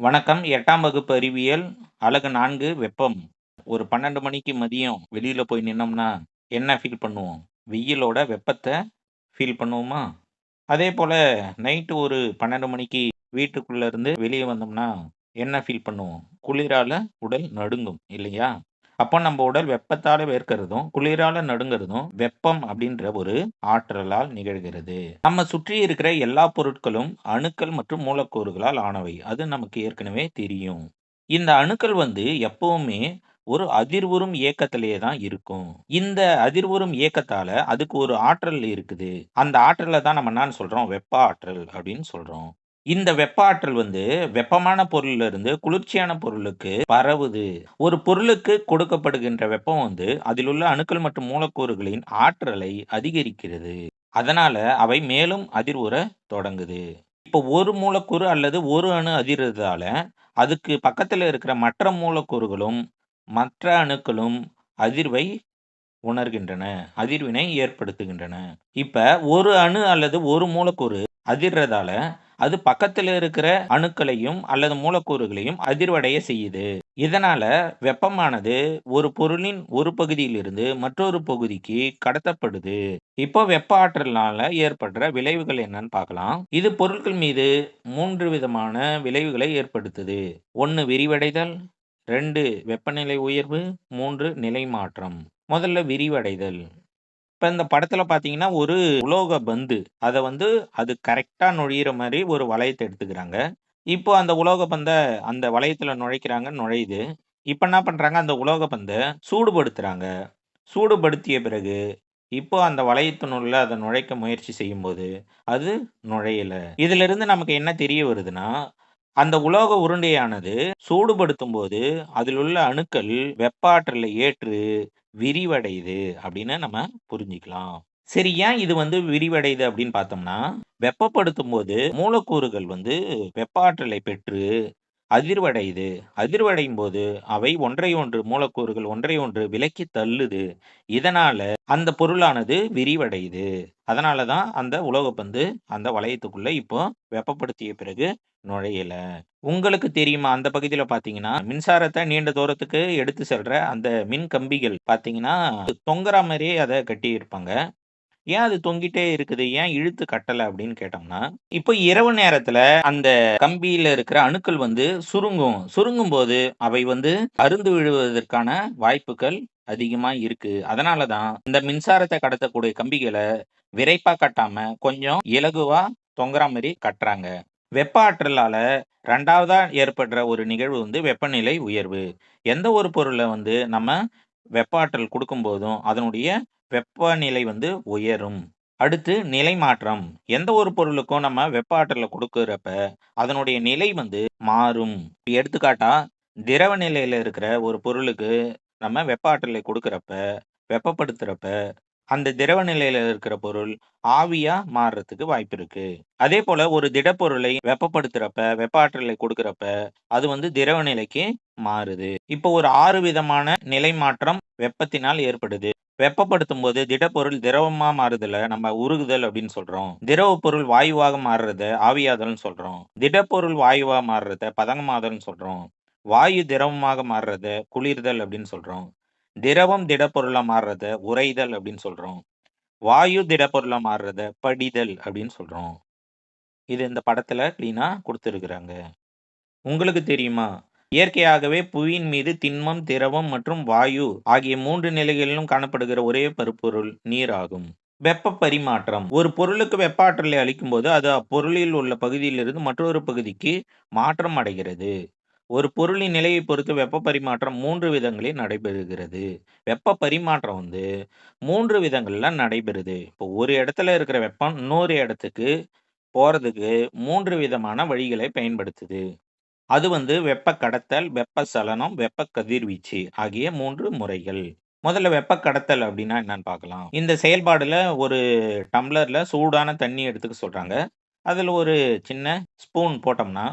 வணக்கம். எட்டாம் வகுப்பு அறிவியல் அழகு நான்கு வெப்பம். ஒரு பன்னெண்டு மணிக்கு மதியம் வெளியில் போய் நின்னோம்னா என்ன ஃபீல் பண்ணுவோம்? வெயிலோட வெப்பத்தை ஃபீல் பண்ணுவோமா? அதே போல் நைட்டு ஒரு பன்னெண்டு மணிக்கு வீட்டுக்குள்ளேருந்து வெளியே வந்தோம்னா என்ன ஃபீல் பண்ணுவோம்? குளிரால உடல் நடுங்கும் இல்லையா? அப்போ நம்ம உடல் வெப்பத்தால வேர்க்கிறதும் குளிரால நடுங்கிறதும் வெப்பம் அப்படின்ற ஒரு ஆற்றலால் நிகழ்கிறது. நம்ம சுற்றி இருக்கிற எல்லா பொருட்களும் அணுக்கள் மற்றும் மூலக்கூறுகளால் ஆனவை. அது நமக்கு ஏற்கனவே தெரியும். இந்த அணுக்கள் வந்து எப்பவுமே ஒரு அதிர்வுறும் இயக்கத்திலேயே தான் இருக்கும். இந்த அதிர்வுறும் இயக்கத்தால அதுக்கு ஒரு ஆற்றல் இருக்குது. அந்த ஆற்றலை தான் நம்ம என்னன்னு சொல்றோம்? வெப்ப ஆற்றல் அப்படின்னு சொல்றோம். இந்த வெப்ப ஆற்றல் வந்து வெப்பமான பொருள்ல இருந்து குளிர்ச்சியான பொருளுக்கு பரவுது. ஒரு பொருளுக்கு கொடுக்கப்படுகின்ற வெப்பம் வந்து அதில் உள்ள அணுக்கள் மற்றும் மூலக்கூறுகளின் ஆற்றலை அதிகரிக்கிறது. அதனால அவை மேலும் அதிர்வுற தொடங்குது. இப்போ ஒரு மூலக்கூறு அல்லது ஒரு அணு அதிர்றதால அதுக்கு பக்கத்துல இருக்கிற மற்ற மூலக்கூறுகளும் மற்ற அணுக்களும் அதிர்வை உணர்கின்றன அதிர்வினை ஏற்படுத்துகின்றன. இப்ப ஒரு அணு அல்லது ஒரு மூலக்கூறு அதிர்றதால அது பக்கத்தில் இருக்கிற அணுக்களையும் அல்லது மூலக்கூறுகளையும் அதிர்வடைய செய்யுது. இதனால வெப்பமானது ஒரு பொருளின் ஒரு பகுதியிலிருந்து மற்றொரு பகுதிக்கு கடத்தப்படுது. இப்போ வெப்ப ஆற்றலால ஏற்படுற விளைவுகள் என்னன்னு பார்க்கலாம். இது பொருட்கள் மீது மூன்று விதமான விளைவுகளை ஏற்படுத்துது. ஒன்று விரிவடைதல் ரெண்டு வெப்பநிலை உயர்வு மூன்று நிலை மாற்றம் முதல்ல விரிவடைதல். இப்ப இந்த படத்துல பார்த்தீங்கன்னா, ஒரு உலோக பந்து. அதை வந்து அது கரெக்டா நுழையிற மாதிரி ஒரு வளையத்தை எடுத்துக்கிறாங்க. இப்போ அந்த உலோக பந்தை அந்த வளையத்துல நுழைக்கிறாங்க, நுழையுது. இப்ப என்ன பண்றாங்க, அந்த உலோக பந்தை சூடுபடுத்துறாங்க. சூடுபடுத்திய பிறகு, இப்போ அந்த வளையத்தினுள்ள அதை நுழைக்க முயற்சி செய்யும்போது, அது நுழையல. இதிலிருந்து நமக்கு என்ன தெரிய வருதுன்னா, அந்த உலோக உருண்டையானது சூடுபடுத்தும்போது, அதில் உள்ள அணுக்கள் வெப்பாற்றல ஏற்று விரிவடையுது அப்படின்னு நம்ம புரிஞ்சுக்கலாம். சரி ஏன் இது வந்து விரிவடையுது அப்படின்னு பார்த்தோம்னா, வெப்பப்படுத்தும் போது மூலக்கூறுகள் வந்து வெப்பாற்றலை பெற்று அதிர்வடையுது. அதிர்வடையும் போது அவை ஒன்றையொன்று மூலக்கூறுகள் ஒன்றையொன்று விலக்கி தள்ளுது. இதனால அந்த பொருளானது விரிவடையுது. அதனால தான் அந்த உலோகப்பந்து அந்த வளையத்துக்குள்ள இப்போ வெப்பப்படுத்திய பிறகு நுழையல. உங்களுக்கு தெரியுமா? அந்த பகுதியில பார்த்தீங்கன்னா, மின்சாரத்தை நீண்ட தூரத்துக்கு எடுத்து செல்ற அந்த மின் கம்பிகள் பார்த்தீங்கன்னா, தொங்குற மாதிரியே அதை கட்டி கட்டியிருப்பாங்க. ஏன் அது தொங்கிட்டே இருக்குது? ஏன் இழுத்து கட்டலை அப்படின்னு கேட்டோம்னா, இப்போ இரவு நேரத்துல அந்த கம்பியில இருக்கிற அணுக்கள் வந்து சுருங்கும். சுருங்கும் போது அவை வந்து அறுந்து விழுவதற்கான வாய்ப்புகள் அதிகமா இருக்கு. அதனால தான் இந்த மின்சாரத்தை கடத்தக்கூடிய கம்பிகளை விரைப்பா கட்டாம கொஞ்சம் இலகுவா தொங்குற மாதிரி கட்டுறாங்க. வெப்ப ஆற்றலால ரெண்டாவதா ஏற்படுற ஒரு நிகழ்வு வந்து வெப்பநிலை உயர்வு. எந்த ஒரு பொருள வந்து நம்ம வெப்பாற்றல் கொடுக்கும்போதும் அதனுடைய வெப்பநிலை வந்து உயரும். அடுத்து நிலை மாற்றம். எந்த ஒரு பொருளுக்கும் நம்ம வெப்ப ஆற்றல கொடுக்குறப்ப அதனுடைய நிலை வந்து மாறும். எடுத்துக்காட்டா, திரவ நிலையில இருக்கிற ஒரு பொருளுக்கு நம்ம வெப்ப ஆற்றலை குடுக்குறப்ப, வெப்பப்படுத்துறப்ப, அந்த திரவ நிலையில இருக்கிற பொருள் ஆவியா மாறுறதுக்கு வாய்ப்பு இருக்கு. அதேபோல ஒரு திடப்பொருளை வெப்பப்படுத்துறப்ப, வெப்ப ஆற்றலை கொடுக்கறப்ப அது வந்து திரவ நிலைக்கு மாறுது. இப்போ ஒரு ஆறு விதமான நிலை மாற்றம் வெப்பத்தினால் ஏற்படுது. வெப்பப்படுத்தும் போது திடப்பொருள் திரவமா மாறுதல நம்ம உருகுதல் அப்படின்னு சொல்றோம். திரவ பொருள் வாயுவாக மாறுறத ஆவியாதல்னு சொல்றோம். திடப்பொருள் வாயுவா மாறுறத பதங்கமாதல்னு சொல்றோம். வாயு திரவமாக மாறுறத குளிர்தல் அப்படின்னு சொல்றோம். திரவம் திடப்பொருளா மாறுறத உறைதல் அப்படின்னு சொல்றோம். வாயு திடப்பொருளா மாறுறத படிதல் அப்படின்னு சொல்றோம். இது இந்த படத்துல கிளீனா கொடுத்துருக்குறாங்க உங்களுக்கு தெரியுமா? இயற்கையாகவே புவியின் மீது திண்மம், திரவம் மற்றும் வாயு ஆகிய மூன்று நிலைகளிலும் காணப்படுகிற ஒரே பருப்பொருள் நீர் ஆகும். வெப்ப பரிமாற்றம். ஒரு பொருளுக்கு வெப்ப ஆற்றலை அளிக்கும்போது, அது அப்பொருளில் உள்ள பகுதியிலிருந்து மற்றொரு பகுதிக்கு மாற்றம் அடைகிறது. ஒரு பொருளின் நிலையை பொறுத்து வெப்ப பரிமாற்றம் மூன்று விதங்களில் நடைபெறுகிறது. வெப்ப பரிமாற்றம் வந்து மூன்று விதங்களில் நடைபெறுது. இப்போ ஒரு இடத்துல இருக்கிற வெப்பம் இன்னொரு இடத்துக்கு போகிறதுக்கு மூன்று விதமான வழிகளை பயன்படுத்துது. அது வந்து வெப்ப கடத்தல், வெப்ப சலனம், வெப்ப கதிர்வீச்சு ஆகிய மூன்று முறைகள். முதல்ல வெப்ப கடத்தல் அப்படின்னா என்னன்னு பார்க்கலாம். இந்த செயல்பாடுல ஒரு டம்ளர்ல சூடான தண்ணி எடுத்துக்க சொல்றாங்க. அதில் ஒரு சின்ன ஸ்பூன் போட்டோம்னா,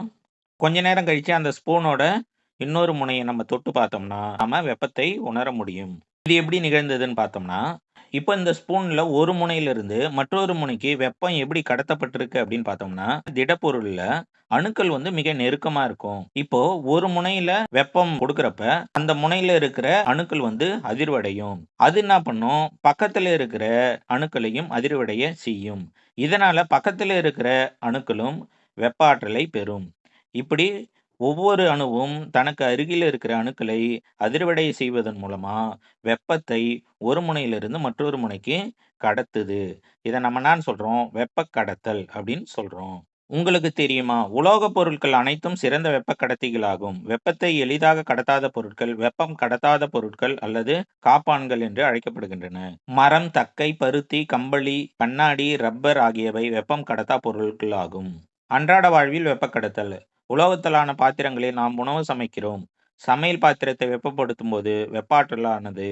கொஞ்ச நேரம் கழிச்சு அந்த ஸ்பூனோட இன்னொரு முனையை நம்ம தொட்டு பார்த்தோம்னா, நம்ம வெப்பத்தை உணர முடியும். இது எப்படி நிகழ்ந்ததுன்னு பார்த்தோம்னா, இப்போ இந்த ஸ்பூனில் ஒரு முனையிலிருந்து மற்றொரு முனைக்கு வெப்பம் எப்படி கடத்தப்பட்டிருக்கு அப்படின்னு பார்த்தோம்னா, திடப்பொருளில் அணுக்கள் வந்து மிக நெருக்கமா இருக்கும். இப்போ ஒரு முனையில வெப்பம் கொடுக்குறப்ப அந்த முனையில இருக்கிற அணுக்கள் வந்து அதிர்வடையும். அது என்ன பண்ணும்? பக்கத்துல இருக்கிற அணுக்களையும் அதிர்வடைய செய்யும். இதனால பக்கத்துல இருக்கிற அணுக்களும் வெப்ப ஆற்றலை பெறும். இப்படி ஒவ்வொரு அணுவும் தனக்கு அருகில் இருக்கிற அணுக்களை அதிர்வடை செய்வதன் மூலமா வெப்பத்தை ஒரு முனையிலிருந்து மற்றொரு முனைக்கு கடத்துது. இதை நம்ம என்ன சொல்றோம்? வெப்ப கடத்தல் அப்படின்னு சொல்றோம். உங்களுக்கு தெரியுமா? உலோகப் பொருட்கள் அனைத்தும் சிறந்த வெப்ப கடத்திகளாகும். வெப்பத்தை எளிதாக கடத்தாத பொருட்கள், வெப்பம் கடத்தாத பொருட்கள் அல்லது காப்பான்கள் என்று அழைக்கப்படுகின்றன. மரம், தக்கை, பருத்தி, கம்பளி, கண்ணாடி, ரப்பர் ஆகியவை வெப்பம் கடத்தா பொருட்களாகும். அன்றாட வாழ்வில் வெப்ப கடத்தல். உலோகத்தாலான பாத்திரங்களில் நாம் உணவு சமைக்கிறோம். சமையல் பாத்திரத்தை வெப்பப்படுத்தும் போது வெப்பாற்றலானது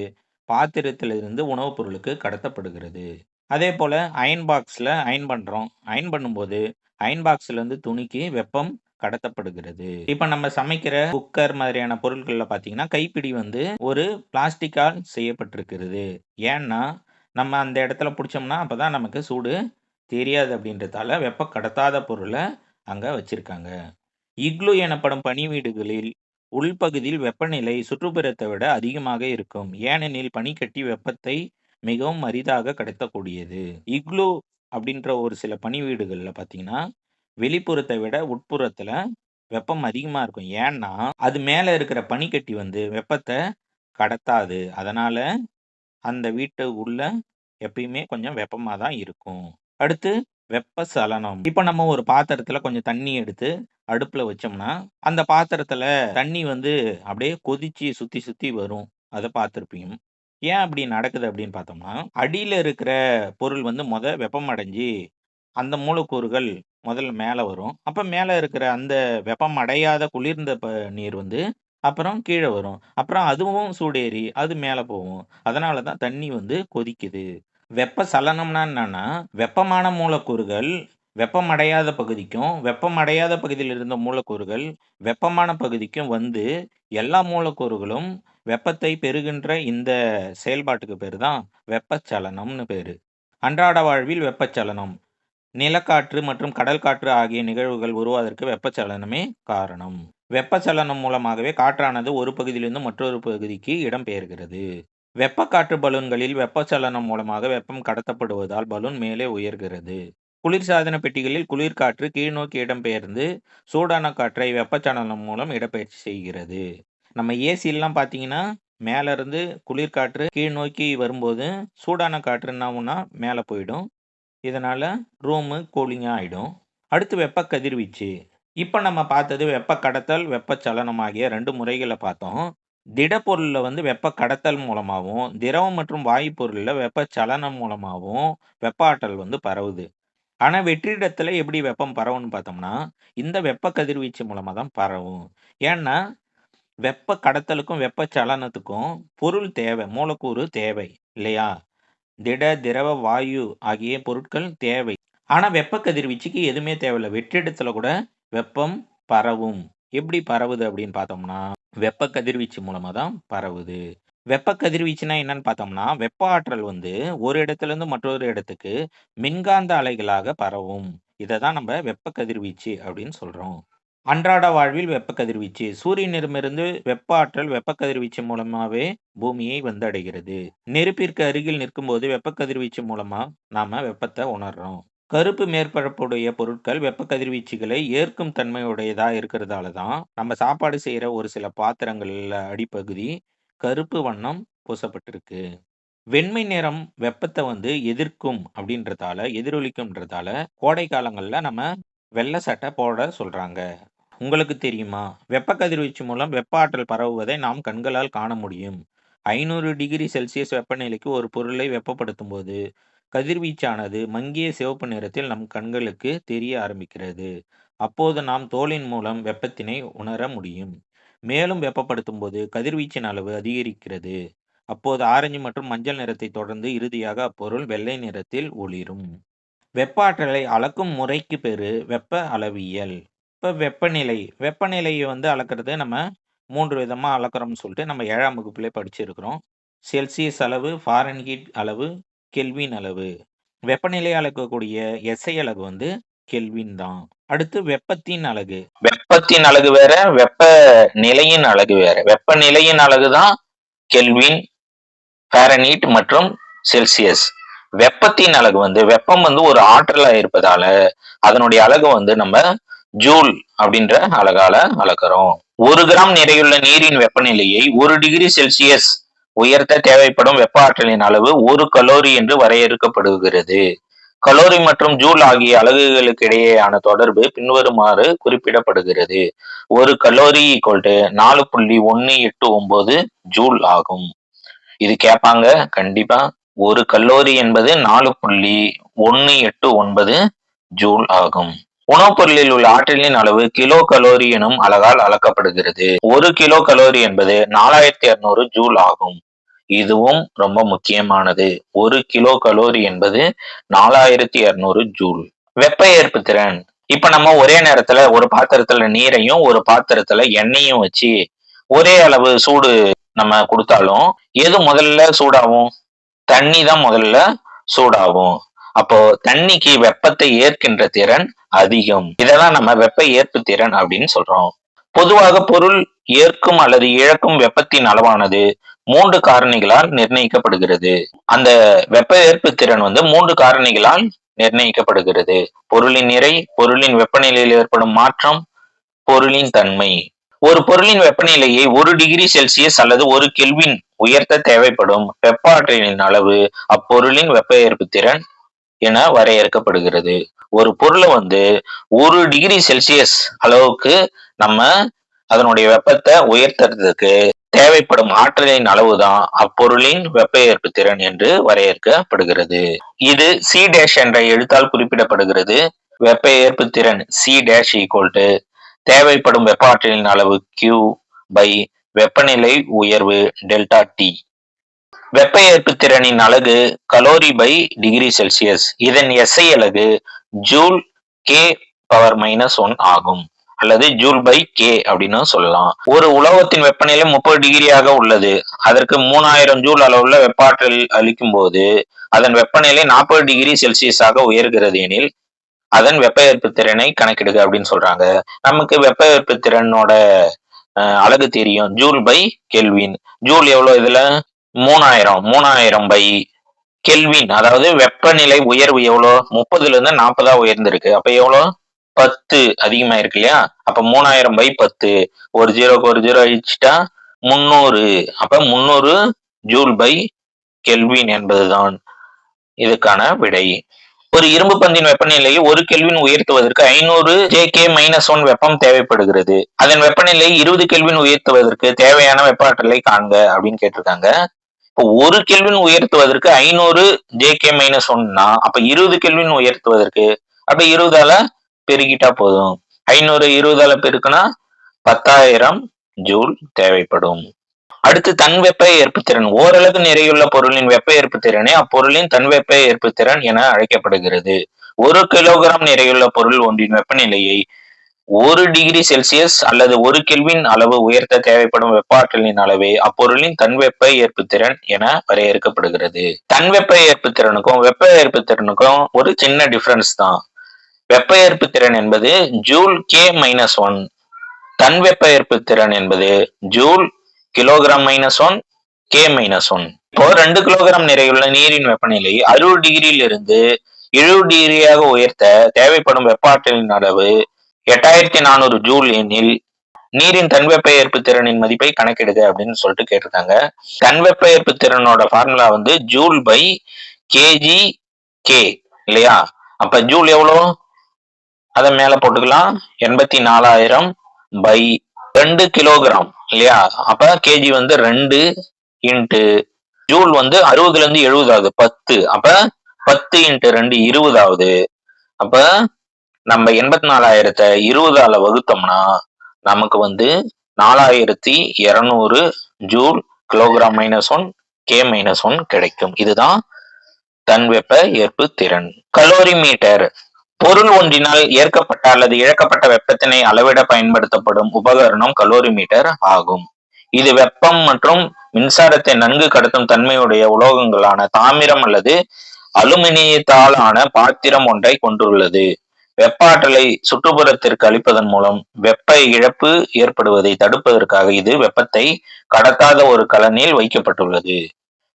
பாத்திரத்திலிருந்து உணவுப் பொருளுக்கு கடத்தப்படுகிறது. அதே போல் அயர்ன் பாக்ஸில் அயர்ன் பண்ணுறோம் அயர்ன் பண்ணும்போது, அயர்ன் பாக்ஸ்லேருந்து துணிக்கு வெப்பம் கடத்தப்படுகிறது. இப்போ நம்ம சமைக்கிற குக்கர் மாதிரியான பொருட்களில் பார்த்தீங்கன்னா, கைப்பிடி வந்து ஒரு பிளாஸ்டிக்கால் செய்யப்பட்டிருக்கிறது. ஏன்னா, நம்ம அந்த இடத்துல பிடிச்சோம்னா அப்போ தான் நமக்கு சூடு தெரியாது அப்படின்றதால வெப்பம் கடத்தாத பொருளை அங்கே வச்சுருக்காங்க இக்லு எனப்படும் பனி வீடுகளில் உள்பகுதியில் வெப்பநிலை சுற்றுப்புறத்தை விட அதிகமாக இருக்கும். ஏனெனில் பனிக்கட்டி வெப்பத்தை மிகவும் அரிதாக கடத்தக்கூடியது. இக்லூ அப்படின்ற ஒரு சில பனிவீடுகளில் பார்த்தீங்கன்னா, வெளிப்புறத்தை விட உட்புறத்தில் வெப்பம் அதிகமாக இருக்கும். ஏன்னா, அது மேலே இருக்கிற பனிக்கட்டி வந்து வெப்பத்தை கடத்தாது. அதனால் அந்த வீட்டு உள்ள எப்பயுமே கொஞ்சம் வெப்பமாக தான் இருக்கும். அடுத்து வெப்பச்சலனம். இப்ப நம்ம ஒரு பாத்திரத்துல கொஞ்சம் தண்ணி எடுத்து அடுப்புல வச்சோம்னா, அந்த பாத்திரத்துல தண்ணி வந்து அப்படியே கொதிச்சு சுத்தி சுத்தி வரும். அதை பார்த்துருப்பீங்க ஏன் அப்படி நடக்குது அப்படின்னு பார்த்தோம்னா, அடியில் இருக்கிற பொருள் வந்து முத வெப்பம் அடைஞ்சு, அந்த மூலக்கூறுகள் முதல்ல மேலே வரும். அப்போ மேலே இருக்கிற அந்த வெப்பம் அடையாத குளிர்ந்த ப நீர் வந்து அப்புறம் கீழே வரும். அப்புறம் அதுவும் சூடேறி அது மேலே போகும். அதனால தான் தண்ணி வந்து கொதிக்குது. வெப்பச்சலனம்னா என்னன்னா, வெப்பமான மூலக்கூறுகள் வெப்பமடையாத பகுதிக்கும், வெப்பமடையாத பகுதியில் இருந்த மூலக்கூறுகள் வெப்பமான பகுதிக்கும் வந்து, எல்லா மூலக்கூறுகளும் வெப்பத்தை பெறுகின்ற இந்த செயல்பாட்டுக்கு பேர் தான் வெப்பச்சலனம்னு பேர் அன்றாட வாழ்வில் வெப்பச்சலனம். நிலக்காற்று மற்றும் கடல் காற்று ஆகிய நிகழ்வுகள் உருவாவதற்கு வெப்பச்சலனமே காரணம். வெப்பச்சலனம் மூலமாகவே காற்றானது ஒரு பகுதியிலிருந்து மற்றொரு பகுதிக்கு இடம்பெயர்கிறது. வெப்பக்காற்று பலூன்களில் வெப்பச்சலனம் மூலமாக வெப்பம் கடத்தப்படுவதால் பலூன் மேலே உயர்கிறது. குளிர்சாதன பெட்டிகளில் குளிர்காற்று கீழ்நோக்கி இடம்பெயர்ந்து, சூடான காற்றை வெப்பச்சலனம் மூலம் இடப்பெயர்ச்சி செய்கிறது. நம்ம ஏசியெல்லாம் பார்த்தீங்கன்னா, மேலேருந்து குளிர்காற்று கீழ் நோக்கி வரும்போது, சூடான காற்று என்ன மேலே போயிடும். இதனால் ரூமு கூலிங்காக ஆகிடும் அடுத்து வெப்ப கதிர்வீச்சு. இப்போ நம்ம பார்த்தது வெப்ப கடத்தல், வெப்பச்சலனம் ஆகிய ரெண்டு முறைகளை பார்த்தோம். திடப்பொருளில் வந்து வெப்ப கடத்தல் மூலமாகவும் திரவம் மற்றும் வாயு பொருள்ல வெப்பச்சலனம் மூலமாகவும் வெப்ப ஆற்றல் வந்து பரவுது. ஆனால் வெற்றிடத்தில் எப்படி வெப்பம் பரவும்னு பார்த்தோம்னா, இந்த வெப்ப கதிர்வீச்சு மூலமாக தான் பரவும். ஏன்னா, வெப்ப கடத்தலுக்கும், வெப்பச்சலனத்துக்கும் பொருள் தேவை. மூலக்கூறு தேவை. இல்லையா? திட, திரவ, வாயு ஆகிய பொருட்கள் தேவை. ஆனால் வெப்ப கதிர்வீச்சுக்கு எதுவுமே தேவையில்ல. வெற்றிடத்தில் கூட வெப்பம் பரவும். எப்படி பரவுது அப்படின்னு பார்த்தோம்னா, வெப்ப கதிர்வீச்சு மூலமாக தான் பரவுது. வெப்ப கதிர்வீச்சுனா என்னன்னு பார்த்தோம்னா, வெப்ப ஆற்றல் வந்து ஒரு இடத்திலிருந்து மற்றொரு இடத்துக்கு மின்காந்த அலைகளாக பரவும். இதை தான் நம்ம வெப்ப கதிர்வீச்சு அப்படின்னு சொல்கிறோம் அன்றாட வாழ்வில் வெப்ப கதிர்வீச்சு. சூரியனிடமிருந்து வெப்ப ஆற்றல் வெப்ப கதிர்வீச்சு மூலமாகவே பூமியை வந்தடைகிறது. நெருப்பிற்கு அருகில் நிற்கும்போது வெப்ப கதிர்வீச்சு மூலமாக நாம் வெப்பத்தை உணர்றோம். கருப்பு மேற்பரப்புடைய பொருட்கள் வெப்ப கதிர்வீச்சுகளை ஏற்கும் தன்மையுடையதா இருக்கிறதால தான், நம்ம சாப்பாடு செய்கிற ஒரு சில பாத்திரங்கள்ல அடிப்பகுதி கருப்பு வண்ணம் பூசப்பட்டிருக்கு. வெண்மை நிறம் வெப்பத்தை வந்து எதிர்க்கும் அப்படின்றதால எதிரொலிக்கும்ன்றதால, கோடை காலங்களில் நம்ம வெள்ள சட்டை போட சொல்றாங்க. உங்களுக்கு தெரியுமா? வெப்ப கதிர்வீச்சு மூலம் வெப்ப ஆற்றல் பரவுவதை நாம் கண்களால் காண முடியும். ஐநூறு டிகிரி செல்சியஸ் வெப்பநிலைக்கு ஒரு பொருளை வெப்பப்படுத்தும் போது கதிர்வீச்சானது மங்கிய சிவப்பு நிறத்தில் நம் கண்களுக்கு தெரிய ஆரம்பிக்கிறது. அப்போது நாம் தோலின் மூலம் வெப்பத்தினை உணர முடியும். மேலும் வெப்பப்படுத்தும் போது கதிர்வீச்சின் அளவு அதிகரிக்கிறது. அப்போது ஆரஞ்சு மற்றும் மஞ்சள் நிறத்தை தொடர்ந்து இறுதியாக அப்பொருள் வெள்ளை நிறத்தில் ஒளிரும். வெப்ப ஆற்றலை அளக்கும் முறைக்கு பேரு வெப்ப அளவியல். இப்போ வெப்பநிலை. வெப்பநிலையை வந்து அளக்கிறது நம்ம மூன்று விதமாக அளக்கிறோம்னு சொல்லிட்டு நம்ம ஏழாம் வகுப்புலேயே படிச்சிருக்கிறோம். செல்சியஸ் அளவு, ஃபாரன்ஹீட் அளவு, கெல்வின் அளவு. வெப்பநிலை அளக்கக்கூடிய எஸ்ஐ அலகு வந்து கெல்வின் தான். அடுத்து வெப்பத்தின் அலகு. வெப்பத்தின் அலகு வேற, வெப்ப நிலையின் அலகு வேற. வெப்பநிலையின் அலகு தான் கெல்வின், ஃபாரன்ஹீட் மற்றும் செல்சியஸ். வெப்பத்தின் அலகு வந்து வெப்பம் வந்து ஒரு ஆற்றலா இருப்பதால அதனுடைய அலகு வந்து நம்ம ஜூல் அப்படின்ற அலகால அளக்கிறோம். ஒரு கிராம் நிறையுள்ள நீரின் வெப்பநிலையை ஒரு டிகிரி செல்சியஸ் உயர்த்த தேவைப்படும் வெப்ப ஆற்றலின் அளவு ஒரு கலோரி என்று வரையறுக்கப்படுகிறது. கலோரி மற்றும் ஜூல் ஆகிய அலகுகளுக்கு இடையேயான தொடர்பு பின்வருமாறு குறிப்பிடப்படுகிறது. ஒரு கலோரி ஈக்குவல் டு நாலு புள்ளி ஒன்னு எட்டு ஒன்பது ஜூல் ஆகும். இது கேட்பாங்க கண்டிப்பா. ஒரு கல்லோரி என்பது நாலு புள்ளி ஒன்னு எட்டு ஒன்பது ஜூல் ஆகும். உணவுப் பொருளில் உள்ள ஆற்றலின் அளவு கிலோ கலோரி எனும் அழகால் அளக்கப்படுகிறது. ஒரு கிலோ கலோரி என்பது நாலாயிரத்தி இருநூறு ஜூல் ஆகும். இதுவும் ரொம்ப முக்கியமானது. ஒரு கிலோ கலோரி என்பது நாலாயிரத்தி இருநூறு ஜூல். வெப்ப ஏற்பு திறன். இப்ப நம்ம ஒரே நேரத்துல ஒரு பாத்திரத்துல நீரையும் ஒரு பாத்திரத்துல எண்ணெயும் வச்சு ஒரே அளவு சூடு நம்ம கொடுத்தாலும் எது முதல்ல சூடாகும் தண்ணி தான் முதல்ல சூடாகும் அப்போ தண்ணிக்கு வெப்பத்தை ஏற்கின்ற திறன் அதிகம். இதெல்லாம் நம்ம வெப்ப ஏற்பு திறன் அப்படின்னு சொல்றோம். பொதுவாக பொருள் ஏற்கும் அல்லது இழக்கும் வெப்பத்தின் அளவானது மூன்று காரணிகளால் நிர்ணயிக்கப்படுகிறது. அந்த வெப்ப ஏற்பு திறன் வந்து மூன்று காரணிகளால் நிர்ணயிக்கப்படுகிறது. பொருளின் நிறை பொருளின் வெப்பநிலையில் ஏற்படும் மாற்றம் பொருளின் தன்மை. ஒரு பொருளின் வெப்பநிலையை ஒரு டிகிரி செல்சியஸ் அல்லது ஒரு கெல்வின் உயர்த்த தேவைப்படும் வெப்ப ஆற்றலின் அளவு அப்பொருளின் வெப்ப ஏற்பு திறன் என வரையறுக்கப்படுகிறது. ஒரு பொருளை வந்து ஒரு டிகிரி செல்சியஸ் அளவுக்கு நம்ம அதனுடைய வெப்பத்தை உயர்த்துறதுக்கு தேவைப்படும் ஆற்றலின் அளவுதான் அப்பொருளின் வெப்ப ஏற்பு திறன் என்று வரையறுக்கப்படுகிறது. இது சி டேஷ் என்ற எழுத்தால் குறிப்பிடப்படுகிறது. வெப்ப ஏற்பு திறன் சி டேஷ் ஈக்குவல் டு தேவைப்படும் வெப்ப ஆற்றலின் அளவு கியூ பை வெப்பநிலை உயர்வு டெல்டா டி வெப்ப ஏற்பு திறனின் அலகு கலோரி பை டிகிரி செல்சியஸ் இதன் எஸ்ஐ அலகு joule K power minus one ஆகும். அல்லது ஜூல் பை கே அப்படின்னு சொல்லலாம். ஒரு உலோகத்தின் வெப்பநிலை முப்பது டிகிரியாக உள்ளது. அதற்கு மூணாயிரம் ஜூல் அளவுள்ள வெப்பாற்றல் அளிக்கும் போது அதன் வெப்பநிலை நாற்பது டிகிரி செல்சியஸாக உயர்கிறது எனில் அதன் வெப்ப ஏற்பு திறனை கணக்கிடுக அப்படின்னு சொல்றாங்க. நமக்கு வெப்ப ஏற்பு திறனோட அழகு தெரியும். ஜூல் பை கெல்வின் ஜூல் எவ்வளோ இதுல? மூணாயிரம். மூணாயிரம் பை கெல்வின் அதாவது வெப்பநிலை உயர்வு எவ்வளோ? முப்பதுல இருந்து நாற்பதா உயர்ந்திருக்கு. அப்ப எவ்வளோ? பத்து அதிகமா இருக்கு இல்லையா? அப்ப மூணாயிரம் பை பத்து. ஒரு ஜீரோக்கு ஒரு ஜீரோ அழிச்சிட்டா முன்னூறு அப்ப முந்நூறு ஜூல் பை கெல்வின் என்பதுதான் இதுக்கான விடை. ஒரு இரும்பு பந்தின் வெப்பநிலையை ஒரு கெல்வின் உயர்த்துவதற்கு ஐநூறு ஜே கே மைனஸ் ஒன் வெப்பம் தேவைப்படுகிறது. அதன் வெப்பநிலை இருபது கெல்வின் உயர்த்துவதற்கு தேவையான வெப்ப ஆற்றலை காண்க அப்படின்னு கேட்டிருக்காங்க. இப்போ ஒரு கெல்வின் உயர்த்துவதற்கு ஐநூறு ஜே கே மைனஸ் ஒன்னா அப்ப இருபது கெல்வின் உயர்த்துவதற்கு அப்ப இருபதால பெருகிட்டா போதும். ஐநூறு இருபதால பெருக்குனா பத்தாயிரம் ஜூல் தேவைப்படும். அடுத்து தன் வெப்ப ஏற்புத்திறன் ஓரளவு நிறையுள்ள பொருளின் வெப்ப ஏற்புத்திறனே அப்பொருளின் தன் வெப்ப ஏற்புத்திறன் என அழைக்கப்படுகிறது. ஒரு கிலோகிராம் நிறையுள்ள பொருள் ஒன்றின் வெப்பநிலையை ஒரு டிகிரி செல்சியஸ் அல்லது ஒரு கெல்வின் அளவு உயர்த்த தேவைப்படும் வெப்ப ஆற்றலின் அளவே அப்பொருளின் தன்வெப்ப ஏற்பு ஏற்புத்திறன் என வரையறுக்கப்படுகிறது. தன்வெப்ப ஏற்பு ஏற்புத்திறனுக்கும் வெப்ப ஏற்புத்திறனுக்கும் ஒரு சின்ன டிஃபரன்ஸ் தான். வெப்ப ஏற்புத்திறன் என்பது ஜூல் கே மைனஸ் ஒன் தன் வெப்ப ஏற்புத்திறன் என்பது joule kilogram minus one K minus one இப்போ ரெண்டு கிலோகிராம் நிறையுள்ள நீரின் வெப்பநிலை அறுபது டிகிரியில் இருந்து எழுபது டிகிரியாக உயர்த்த தேவைப்படும் வெப்ப ஆற்றலின் அளவு எட்டாயிரத்தி நானூறு ஜூல் எனில் நீரின் தன்வெப்ப ஏற்பு திறனின் மதிப்பை கணக்கிடுக அப்படின்னு சொல்லிட்டு கேட்டிருக்காங்க. தன்வெப்ப ஏற்பு திறனோட ஃபார்முலா வந்து ஜூல் பை கேஜி கே இல்லையா? அப்ப ஜூல் எவ்வளோ? அதை மேல போட்டுக்கலாம். எண்பத்தி நாலாயிரம் பை ரெண்டு கிலோகிராம் இல்லையா? அப்ப கேஜி வந்து ரெண்டு இன்ட்டு ஜூல் வந்து அறுபதுல இருந்து எழுபது ஆகுது பத்து. அப்ப பத்து இன்ட்டு ரெண்டு இருபது ஆகுது அப்ப நம்ம எண்பத்தி நாலாயிரத்தை இருபதால வகுத்தோம்னா நமக்கு வந்து நாலாயிரத்தி இருநூறு joule kilogram minus one K minus one கிடைக்கும். இதுதான் தன் வெப்ப ஏற்பு திறன். Calorimeter. பொருள் ஒன்றினால் ஏற்கப்பட்ட அல்லது இழக்கப்பட்ட வெப்பத்தினை அளவிட பயன்படுத்தப்படும் உபகரணம் கலோரி மீட்டர் ஆகும். இது வெப்பம் மற்றும் மின்சாரத்தை நன்கு கடத்தும் தன்மையுடைய உலோகங்களான தாமிரம் அல்லது அலுமினியத்தால் ஆன பாத்திரம் ஒன்றை கொண்டுள்ளது. வெப்ப ஆற்றலை சுற்றுப்புறத்திற்கு அளிப்பதன் மூலம் வெப்ப இழப்பு ஏற்படுவதை தடுப்பதற்காக இது வெப்பத்தை கடத்தாத ஒரு கலனில் வைக்கப்பட்டுள்ளது.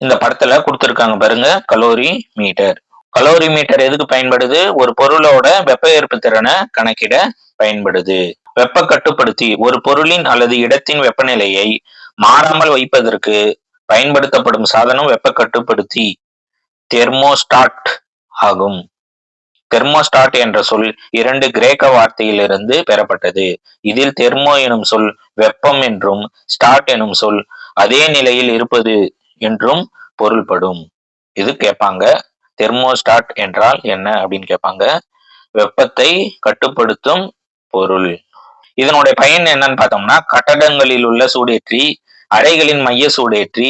இந்த படத்துல கொடுத்திருக்காங்க பாருங்க கலோரி மீட்டர். கலோரி மீட்டர் எதுக்கு பயன்படுது? ஒரு பொருளோட வெப்ப ஏற்பு திறனை கணக்கிட பயன்படுது. வெப்ப கட்டுப்படுத்தி ஒரு பொருளின் அல்லது இடத்தின் வெப்பநிலையை மாறாமல் வைப்பதற்கு பயன்படுத்தப்படும் சாதனம் வெப்ப கட்டுப்படுத்தி தெர்மோஸ்டாட் ஆகும். தெர்மோஸ்டாட் என்ற சொல் இரண்டு கிரேக்க வார்த்தையிலிருந்து பெறப்பட்டது. இதில் தெர்மோ எனும் சொல் வெப்பம் என்றும் ஸ்டாட் எனும் சொல் அதே நிலையில் இருப்பது என்றும் பொருள்படும். இது கேட்பாங்க தெர்மோஸ்டாட் என்றால் என்ன அப்படின்னு கேட்பாங்க வெப்பத்தை கட்டுப்படுத்தும் பொருள். இதனுடைய பயன் என்னன்னு பார்த்தோம்னா கட்டடங்களில் உள்ள சூடேற்றி அறைகளின் மைய சூடேற்றி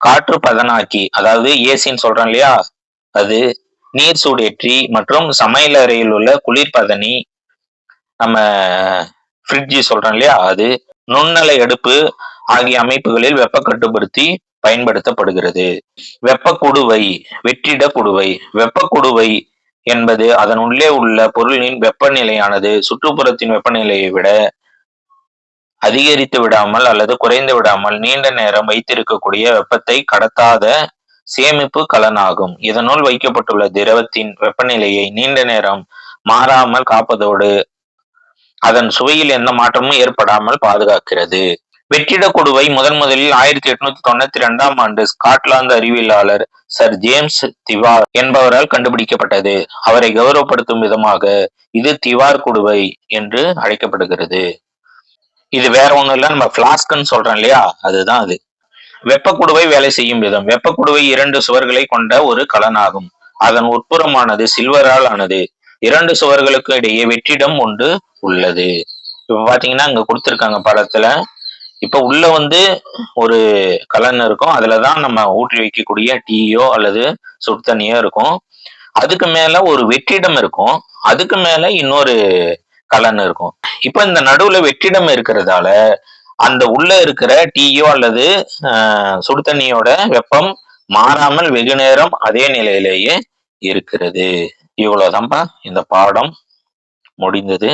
காற்று பதனாக்கி அதாவது ஏசின்னு சொல்றோம் இல்லையா? அது நீர் சூடேற்றி மற்றும் சமையல் அறையில் உள்ள குளிர்பதனி நம்ம ஃப்ரிட்ஜ் சொல்றோம் இல்லையா? அது நுண்ணலை அடுப்பு ஆகிய அமைப்புகளில் வெப்ப கட்டுப்படுத்தி பயன்படுத்தப்படுகிறது. வெப்ப குடுவை வெற்றிட குடுவை. வெப்ப குடுவை என்பது அதன் உள்ளே உள்ள பொருளின் வெப்பநிலையானது சுற்றுப்புறத்தின் வெப்பநிலையை விட அதிகரித்து விடாமல் அல்லது குறைந்து விடாமல் நீண்ட நேரம் வைத்திருக்கக்கூடிய வெப்பத்தை கடத்தாத சேமிப்பு கலனாகும். இதனுள் வைக்கப்பட்டுள்ள திரவத்தின் வெப்பநிலையை நீண்ட நேரம் மாறாமல் காப்பதோடு அதன் சுவையில் எந்த மாற்றமும் ஏற்படாமல் பாதுகாக்கிறது. வெற்றிட குடுவை முதன் முதலில் ஆயிரத்தி எட்நூத்தி தொண்ணூத்தி ரெண்டாம் ஆண்டு ஸ்காட்லாந்து அறிவியலாளர் சர் ஜேம்ஸ் திவார் என்பவரால் கண்டுபிடிக்கப்பட்டது. அவரை கௌரவப்படுத்தும் விதமாக இது திவார் குடுவை என்று அழைக்கப்படுகிறது. இது வேற ஒண்ணும் இல்ல நம்ம பிளாஸ்க்னு சொல்றோம் இல்லையா? அதுதான் அது. வெப்பக்குடுவை வேலை செய்யும் விதம். வெப்பக்குடுவை இரண்டு சுவர்களை கொண்ட ஒரு கலனாகும். அதன் உட்புறமானது சில்வரால் ஆனது. இரண்டு சுவர்களுக்கு இடையே வெற்றிடம் ஒன்று உள்ளது. இப்ப பாத்தீங்கன்னா இங்க கொடுத்துருக்காங்க படத்துல. இப்ப உள்ள வந்து ஒரு கலன் இருக்கும். அதுலதான் நம்ம ஊற்றி வைக்கக்கூடிய டீயோ அல்லது சுடு தண்ணியோ இருக்கும். அதுக்கு மேல ஒரு வெற்றிடம் இருக்கும். அதுக்கு மேல இன்னொரு கலன் இருக்கும். இப்ப இந்த நடுவுல வெற்றிடம் இருக்கிறதால அந்த உள்ள இருக்கிற டீயோ அல்லது ஆஹ், சுடு தண்ணியோட வெப்பம் மாறாமல் வெகு நேரம் அதே நிலையிலேயே இருக்கிறது. இவ்வளவுதான்ப்பா இந்த பாடம் முடிந்தது.